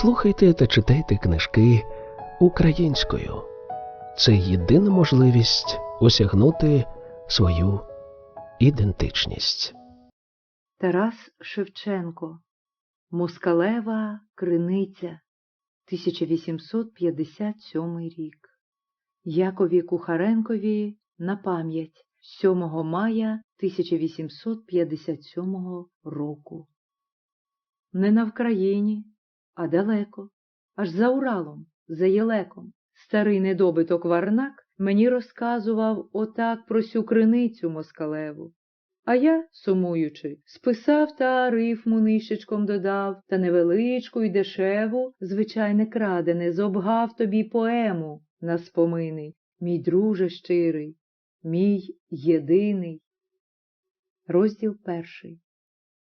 Слухайте та читайте книжки українською. Це єдина можливість осягнути свою ідентичність. Тарас Шевченко Москалева Криниця 1857 рік Якові Кухаренкові на пам'ять 7 мая 1857 року. Не на Вкраїні, а далеко, аж за Уралом, за Єлеком. Старий недобиток Варнак мені розказував отак про сю криницю Москалеву. А я, сумуючи, списав та рифму нищечком додав, та невеличку й дешеву, звичайне крадене, зобгав тобі поему на спомини, мій друже щирий, мій єдиний. Розділ перший.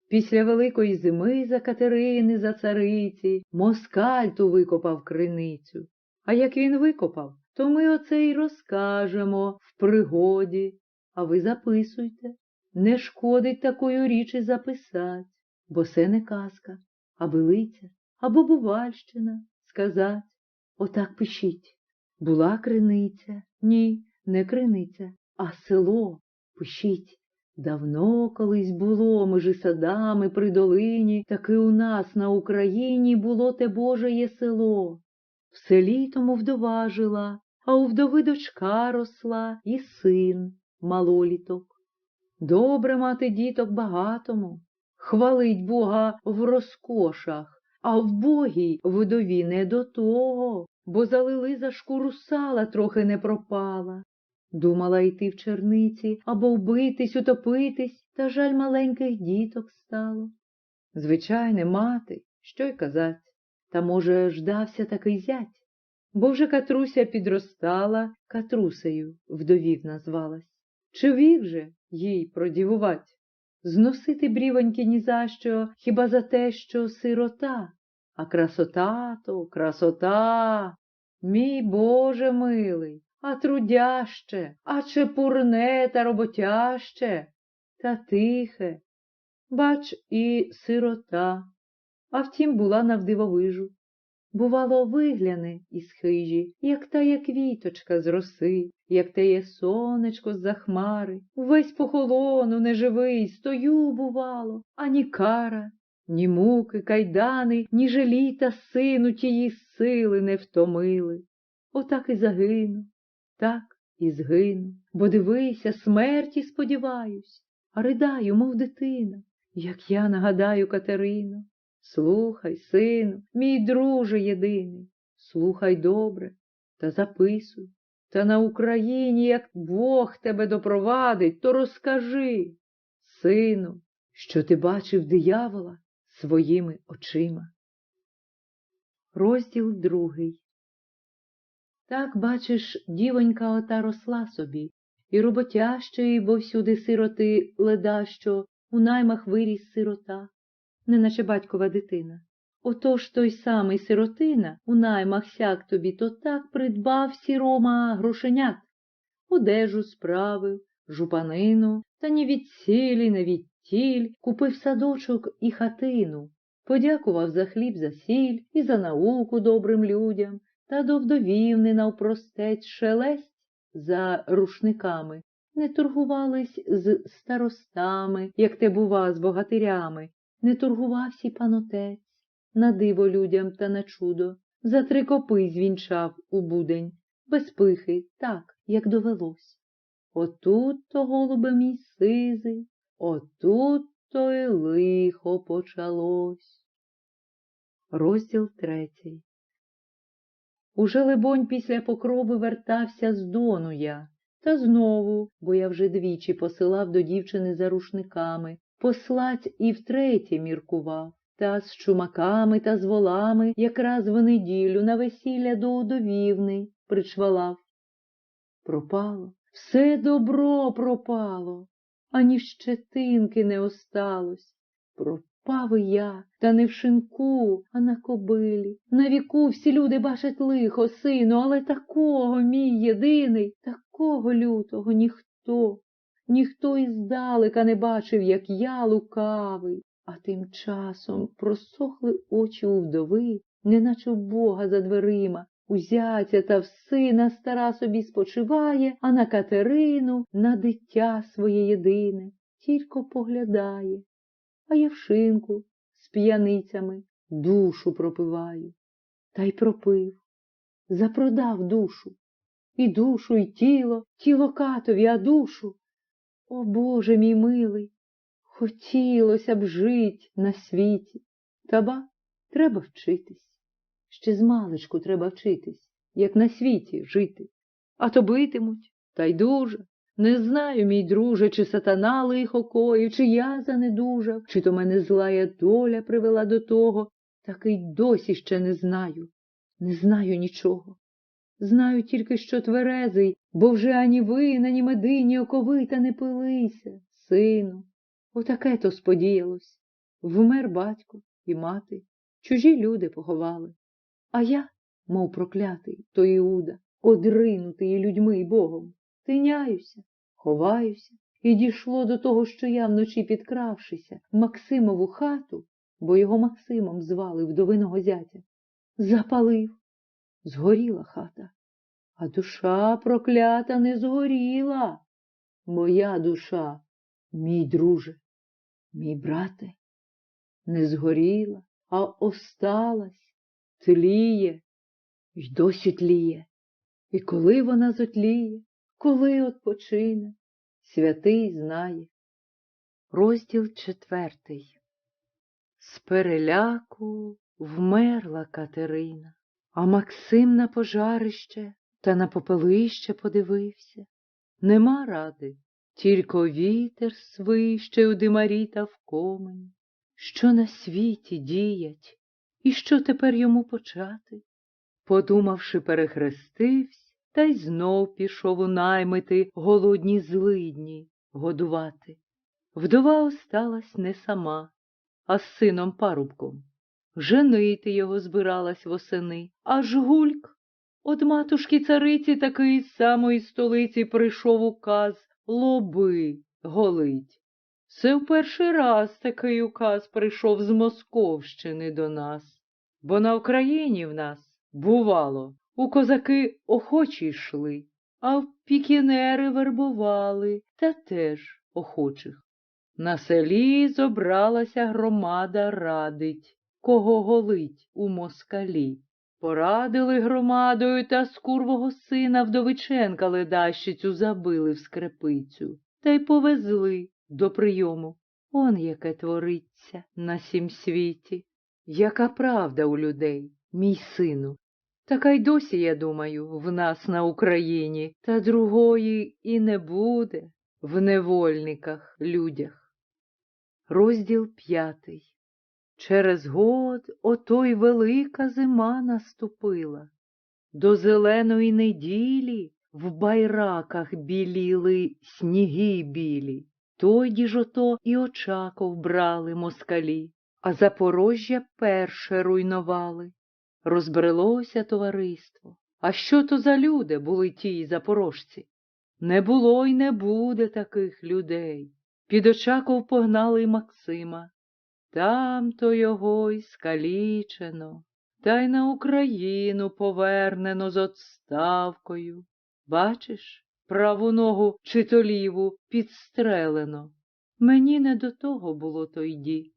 Після великої зими за Катерини, за цариці, москаль ту викопав криницю. А як він викопав, то ми оце й розкажемо в пригоді, а ви записуйте. Не шкодить такою річ і записать, бо це не казка, а билиця або бувальщина, сказать. Отак пишіть. Була криниця? Ні, не криниця, а село. Пишіть. Давно колись було межи садами при долині, таки у нас на Україні було те Божеє село. В селі тому вдова жила, а у вдови дочка росла і син малоліток. Добре мати діток багатому, хвалить Бога в розкошах, а в богій вдові не до того, бо залили за шкуру сала трохи не пропала. Думала йти в черниці або вбитись, утопитись, та жаль маленьких діток стало. Звичайне, мати, що й казать, та, може, ждався такий зять, бо вже Катруся підростала, Катрусею вдовів назвалась. Чи вік же їй продівувать? Зносити брівоньки ні за що, хіба за те, що сирота, а красота то красота, мій Боже милий, а трудяще, а чепурне та роботяще, та тихе. Бач, і сирота, а втім була навдивовижу. Бувало, вигляне із хижі, як тає квіточка з роси, як теє сонечко з-за хмари, увесь похолону, неживий, стою, бувало, ані кара, ні муки, кайдани, ні жаліта сину тії сили не втомили. Отак і загину, так і згину, бо дивися, смерті сподіваюсь, а ридаю, мов дитина, як я нагадаю Катерину. Слухай, сину, мій друже єдиний, слухай добре та записуй. Та на Україні, як Бог тебе допровадить, то розкажи, сину, що ти бачив диявола своїми очима. Розділ другий. Так, бачиш, дівонька ота росла собі, і роботящої, бо всюди сироти ледащо, у наймах виріс сирота неначе батькова дитина. Отож той самий сиротина у наймах сяк тобі то так придбав сірома грошенят, одежу справив, жупанину, та ні від цілі, не від тіль, купив садочок і хатину, подякував за хліб, за сіль і за науку добрим людям, та до вдовів не навпростець шелесть за рушниками. Не торгувались з старостами, як те бува з богатирями, не торгувався панотець, на диво людям та на чудо, за три копи звінчав у будень, без пихи, так, як довелось. Отут то, голубе мій сизий, отут то й лихо почалось. Розділ третій. Уже, либонь, після покрови вертався з дону я, та знову, бо я вже двічі посилав до дівчини за рушниками, послать і втретє міркував, та з чумаками та з волами якраз в неділю на весілля до удовівни причвалав. Пропало, все добро пропало, ані щетинки не осталось. І я, та не в шинку, а на кобилі. На віку всі люди бачать лихо, сину, але такого, мій єдиний, такого лютого ніхто. Ніхто і здалека не бачив, як я лукавий, а тим часом просохли очі у вдови, неначе в Бога за дверима. У та в сина стара собі спочиває, а на Катерину, на дитя своє єдине, тільки поглядає. А я в шинку з п'яницями душу пропиваю. Та й пропив, запродав душу. І душу, і тіло, тіло катові, а душу. О Боже мій милий, хотілося б жить на світі. Та ба, треба вчитись. Ще з маличку треба вчитись, як на світі жити. А то битимуть, та й дуже. Не знаю, мій друже, чи сатана лихо коїв, чи я занедужав, чи то мене злая доля привела до того, так і досі ще не знаю. Не знаю нічого. Знаю тільки, що тверезий, бо вже ані ви, ані медині оковита не пилися, сину. Отаке то сподіялось. Вмер батько і мати, чужі люди поховали. А я, мов проклятий, то Іуда, одринутий людьми і Богом, тиняюся, ховаюся, і дійшло до того, що я вночі підкравшися Максимову хату, бо його Максимом звали вдовиного зятя, запалив. Згоріла хата, а душа проклята не згоріла. Моя душа, мій друже, мій брате, не згоріла, а осталась, тліє, й досі тліє. І коли вона зотліє, коли отпочине, святий знає. Розділ четвертий. З переляку вмерла Катерина, а Максим на пожарище та на попелище подивився. Нема ради, тільки вітер свище у димарі та в комені. Що на світі діять, і що тепер йому почати? Подумавши, перехрестився, та й знов пішов у наймити голодні злидні годувати. Вдова осталась не сама, а з сином парубком. Женити його збиралась восени, аж гульк. От матушки цариці такий з самої столиці прийшов указ лоби голить. Це в перший раз такий указ прийшов з Московщини до нас, бо на Україні в нас, бувало, у козаки охочі йшли, а в пікінери вербували та теж охочих. На селі зобралася громада радить, кого голить у москалі. Порадили громадою та з курвого сина вдовиченка ледащицю забили в скрепицю та й повезли до прийому. Он яке твориться на сім світі. Яка правда у людей, мій сину. Така й досі, я думаю, в нас на Україні, та другої і не буде в невольниках людях. Розділ п'ятий. Через год ото й велика зима наступила. До зеленої неділі в байраках біліли сніги білі. Тоді ж ото і очаков брали москалі, а Запорожжя перше руйнували. Розбрелося товариство. А що то за люди були ті запорожці? Не було й не буде таких людей. Під Очаков погнали й Максима. Там то його й скалічено, та й на Україну повернено з отставкою. Бачиш, праву ногу чи то ліву підстрелено. Мені не до того було то йді.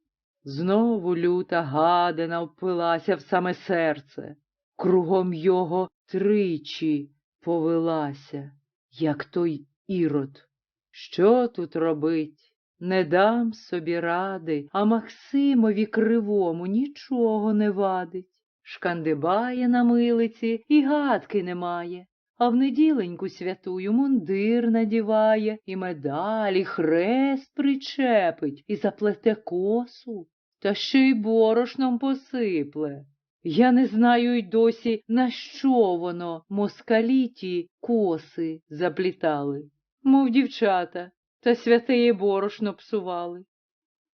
Знову люта гадина впилася в саме серце, кругом його тричі повелася, як той ірод. Що тут робить? Не дам собі ради, а Максимові кривому нічого не вадить. Шкандибає на милиці і гадки немає, а в неділеньку святую мундир надіває, і медалі, хрест причепить, і заплете косу, та ще й борошном посипле. Я не знаю й досі, на що воно москалі ті коси заплітали, мов дівчата, та святеє борошно псували.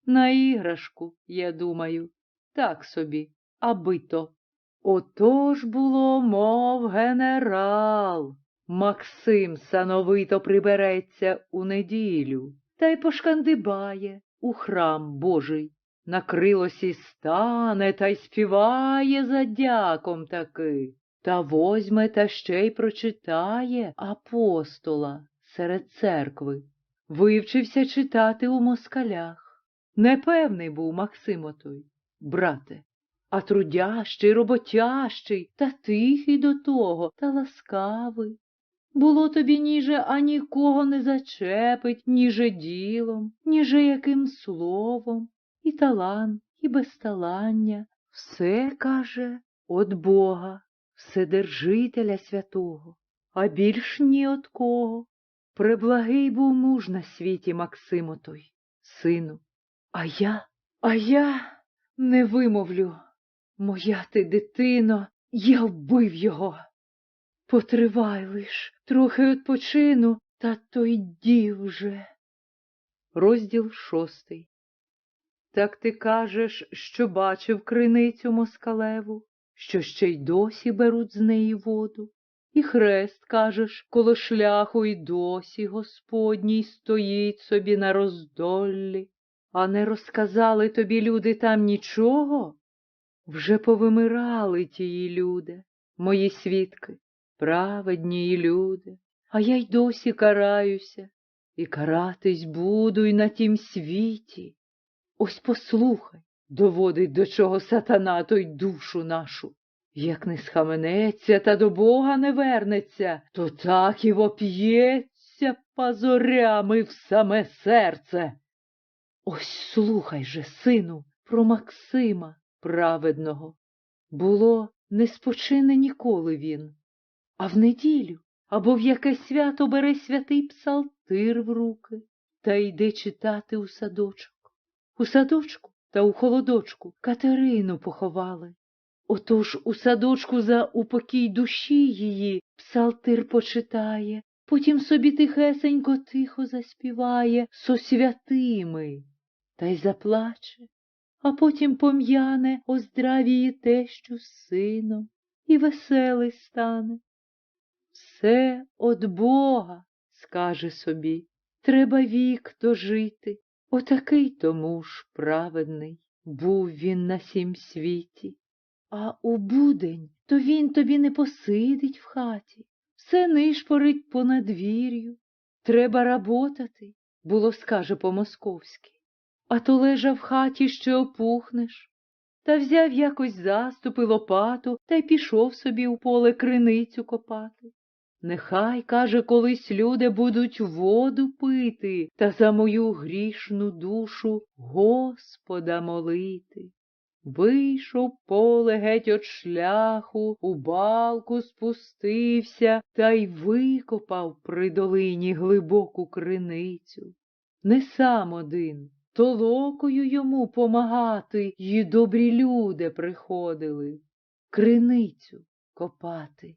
На іграшку, я думаю, так собі, аби то. Отож було, мов генерал. Максим сановито прибереться у неділю та й пошкандибає у храм Божий. Накрилось і стане, та й співає за дяком таки, та возьме та ще й прочитає апостола серед церкви. Вивчився читати у москалях. Непевний був Максимо той, брате, а трудящий, роботящий, та тихий до того, та ласкавий. Було тобі ніже а нікого не зачепить, ніже ділом, ніже яким словом, і талант, і безталання. Все, каже, от Бога, Вседержителя святого, а більш ні от кого. Преблагий був муж на світі Максимо той, сину. А я, а я не вимовлю. Моя ти дитино, я вбив його. Потривай лиш, трохи відпочину, та то йді вже. Розділ шостий. Так ти кажеш, що бачив криницю москалеву, що ще й досі беруть з неї воду, і хрест, кажеш, коло шляху й досі Господній стоїть собі на роздоллі, а не розказали тобі люди там нічого? Вже повимирали тії люди, мої свідки, праведні люди, а я й досі караюся, і каратись буду й на тім світі. Ось послухай, доводить до чого сатана той душу нашу. Як не схаменеться та до Бога не вернеться, то так і воп'ється позорями в саме серце. Ось слухай же, сину, про Максима праведного. Було, не спочине ніколи він, а в неділю або в яке свято бере святий псалтир в руки та йде читати у садочок. У садочку та у холодочку Катерину поховали. Отож у садочку за упокій душі її псалтир почитає, потім собі тихесенько тихо заспіває со святими та й заплаче, а потім пом'яне о здравії тещу з сином і веселий стане. Все од Бога, скаже собі, треба вік дожити. Отакий тому ж праведний був він на сім світі. А у будень то він тобі не посидить в хаті, все нишпорить по надвір'ю. Треба работати, було скаже по-московськи. А то лежа в хаті, що опухнеш. Та взяв якось заступ і лопату та й пішов собі у поле криницю копати. Нехай, каже, колись люди будуть воду пити та за мою грішну душу Господа молити. Вийшов поле геть от шляху, у балку спустився та й викопав при долині глибоку криницю. Не сам один, толокою йому помагати й добрі люди приходили, криницю копати.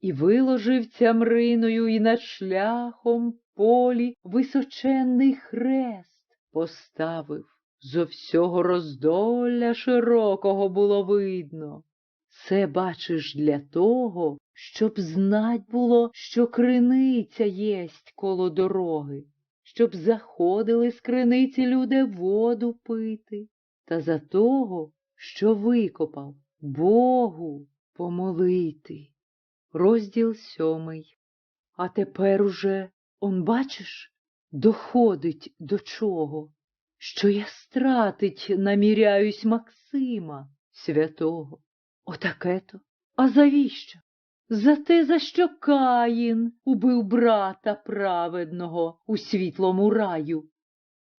І виложив цямриною і над шляхом полі височенний хрест поставив. Зо всього роздолля широкого було видно. Це бачиш для того, щоб знать було, що криниця єсть коло дороги, щоб заходили з криниці люди воду пити, та за того, що викопав Богу помолити. Розділ сьомий. А тепер уже, он, бачиш, доходить до чого, що я стратить наміряюсь Максима святого. Отаке то. А завіщо? За те, за що Каїн убив брата праведного у світлому раю.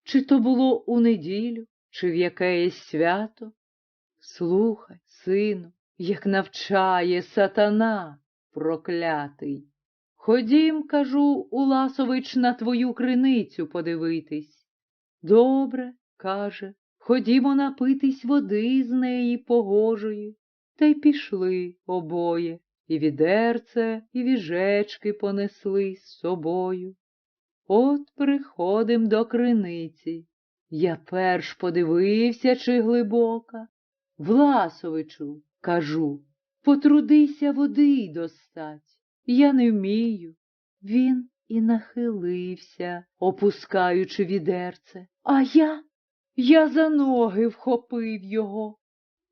Чи то було у неділю, чи в якесь свято? Слухай, сину, як навчає сатана проклятий. Ходім, кажу, Уласович, на твою криницю подивитись. Добре, каже, ходімо напитись води з неї погожої. Та й пішли обоє, і відерце, і віжечки понесли з собою. От приходим до криниці. Я перш подивився, чи глибока. Власовичу, кажу, Потрудися води достать. Я не вмію. Він і нахилився, опускаючи відерце. А я Я за ноги вхопив його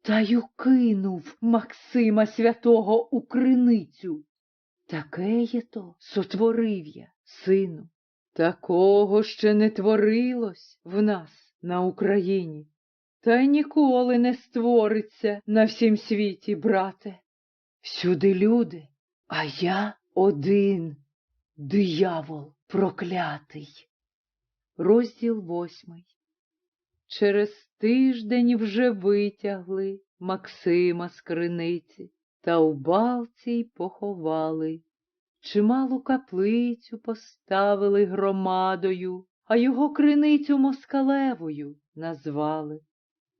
та й укинув Максима святого у криницю. Таке є то сотворив я, сину. Такого ще не творилось в нас на Україні. Та й ніколи не створиться на всім світі, брате. Всюди люди, а я один, диявол проклятий. Розділ восьмий. Через тиждень вже витягли Максима з криниці та у балці й поховали. Чималу каплицю поставили громадою, а його криницю москалевою назвали.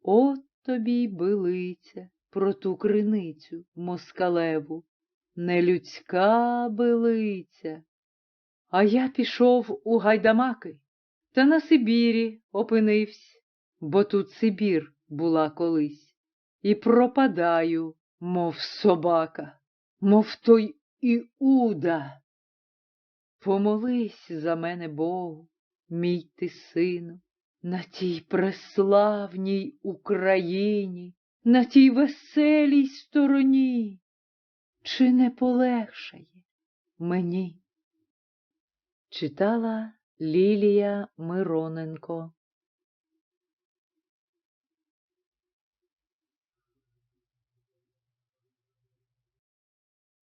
От тобі й билиця про ту криницю москалеву, не людська билиця. А я пішов у гайдамаки та на Сибірі опинився, бо тут Сибір була колись, і пропадаю, мов собака, мов той Іуда. Помолись за мене Богу, мій ти сину, на тій преславній Україні, на тій веселій стороні, чи не полегшає мені? Читала Лілія Мироненко